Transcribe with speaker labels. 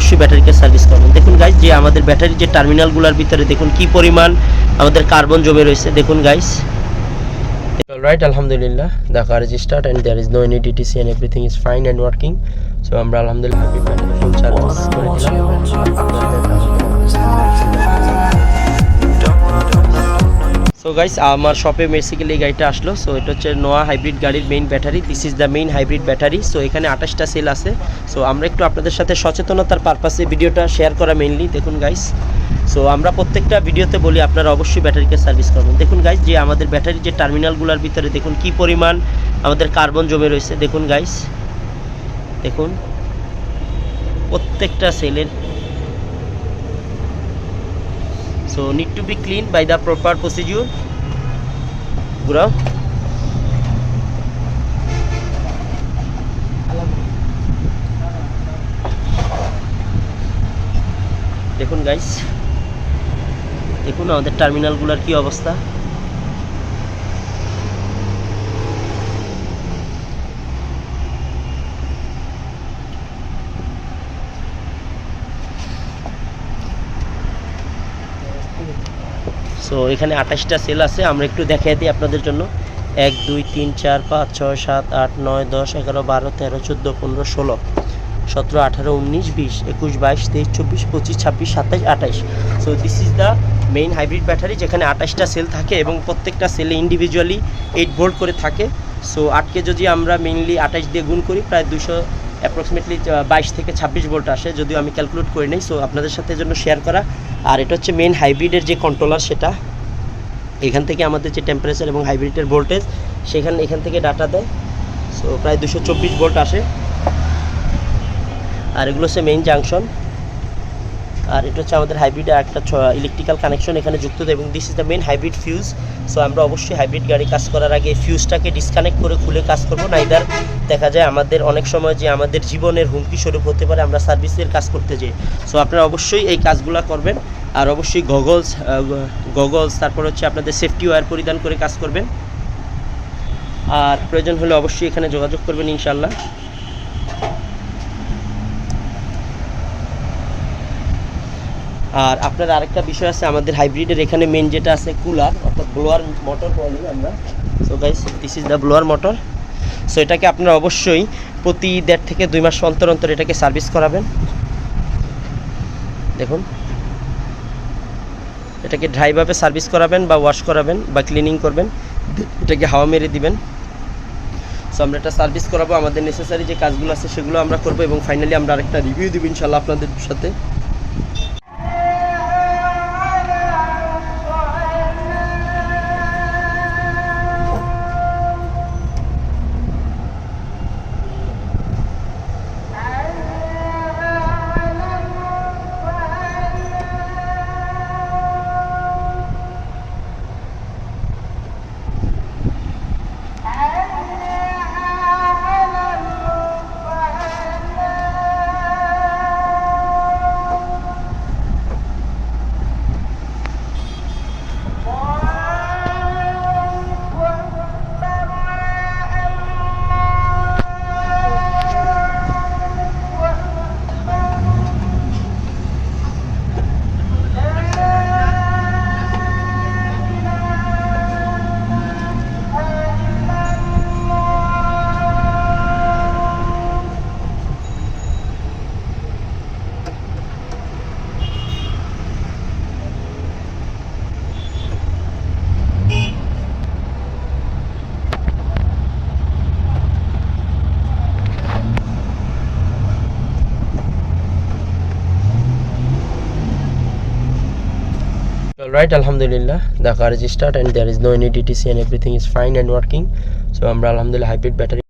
Speaker 1: অবশ্যই ব্যাটারিকে সার্ভিস করবেন দেখুন গাইস যে আমাদের ব্যাটারি যে টার্মিনালগুলোর ভিতরে দেখুন কি পরিমাণ আমাদের কার্বন জমে রয়েছে দেখুন গাইস
Speaker 2: রাইট আলহামদুলিল্লাহ the car is start and there is no any DTC and everything is fine and working so আমরা আলহামদুলিল্লাহ হ্যাপি ফুল সার্ভিস করে দিলাম
Speaker 1: সো গাইস আমার শপে বেসিক্যালি এই গাড়িটা আসলো সো এটা হচ্ছে নোয়া হাইব্রিড গাড়ির main battery this is the main hybrid battery so এখানে আঠাশটা সেল আছে সো আমরা একটু আপনাদের সাথে সচেতনতার পারপাসে ভিডিওটা শেয়ার করা মেইনলি দেখুন গাইস সো আমরা প্রত্যেকটা ভিডিওতে বলি আপনারা অবশ্যই ব্যাটারিকে সার্ভিস করবেন দেখুন গাইস যে আমাদের ব্যাটারির যে টার্মিনালগুলোর ভিতরে দেখুন কি পরিমাণ আমাদের কার্বন জমে রয়েছে দেখুন গাইস দেখুন প্রত্যেকটা সেলের so need to be cleaned by the proper procedure ঘুরাও দেখুন গাইস দেখুন আমাদের টার্মিনালগুলোর কি অবস্থা সো এখানে আঠাশটা সেল আছে আমরা একটু দেখাই দিই আপনাদের জন্য এক দুই তিন চার পাঁচ ছয় সাত আট নয় দশ এগারো বারো তেরো চোদ্দো পনেরো ষোলো সতেরো আঠারো উনিশ বিশ একুশ বাইশ তেইশ চব্বিশ পঁচিশ ছাব্বিশ সাতাইশ আঠাইশ so this is the main hybrid battery যেখানে আঠাশটা সেল থাকে এবং প্রত্যেকটা সেলে ইন্ডিভিজুয়ালি এইট ভোল্ট করে থাকে সো আটকে যদি আমরা মেইনলি আঠাশ দিয়ে গুণ করি প্রায় দুশো অ্যাপ্রক্সিমেটলি বাইশ থেকে ছাব্বিশ ভোল্ট আসে যদিও আমি ক্যালকুলেট করি নাই সো আপনাদের সাথে জন্য শেয়ার করা আর এটা হচ্ছে মেন হাইব্রিডের যে কন্ট্রোলার সেটা এখান থেকে আমাদের যে টেম্পারেচার এবং হাইব্রিডের ভোল্টেজ সেখানে এখান থেকে ডাটা দেয় সো প্রায় দুশো ভোল্ট আসে আর এগুলো হচ্ছে মেইন জাংশন আর এটা হচ্ছে আমাদের হাইব্রিড একটা ইলেকট্রিক্যাল কানেকশন এখানে যুক্ত এবং this is the main hybrid fuse so আমরা অবশ্যই হাইব্রিড গাড়ি কাজ করার আগে ফিউজটাকে ডিসকানেক্ট করে খুলে কাজ করবো না ইদার দেখা যায় আমাদের অনেক সময় যে আমাদের জীবনের হুমকি স্বরূপ হতে পারে আমরা সার্ভিসের কাজ করতে যাই সো আপনারা অবশ্যই এই কাজগুলো করবেন আর অবশ্যই গগলস গগলস তারপর হচ্ছে আপনাদের সেফটি ওয়্যার পরিধান করে কাজ করবেন আর প্রয়োজন হলে অবশ্যই এখানে যোগাযোগ করবেন ইনশাল্লাহ আর আপনার আরেকটা বিষয় আছে আমাদের হাইব্রিডের এখানে মেন যেটা আছে কুলার অর্থাৎ ব্লোয়ার মোটর বলি আমরা so guys this is the blower motor so এটাকে আপনারা অবশ্যই প্রতি দেড় থেকে দুই মাস অন্তর অন্তর এটাকে সার্ভিস করাবেন দেখুন এটাকে ড্রাইভাবে সার্ভিস করাবেন বা ওয়াশ করাবেন বা ক্লিনিং করবেন এটাকে হাওয়া মেরে দিবেন সো আমরা এটা সার্ভিস করাবো আমাদের নেসেসারি যে কাজগুলো আছে সেগুলো আমরা করবো এবং ফাইনালি আমরা আরেকটা রিভিউ দিব ইনশাল্লাহ আপনাদের সাথে
Speaker 2: অলরাইট আলহামদুলিল্লাহ the car is start and there is no any DTC and everything is fine and working so আমরা আলহামদুলিল্লাহ হাইব্রিড ব্যাটারি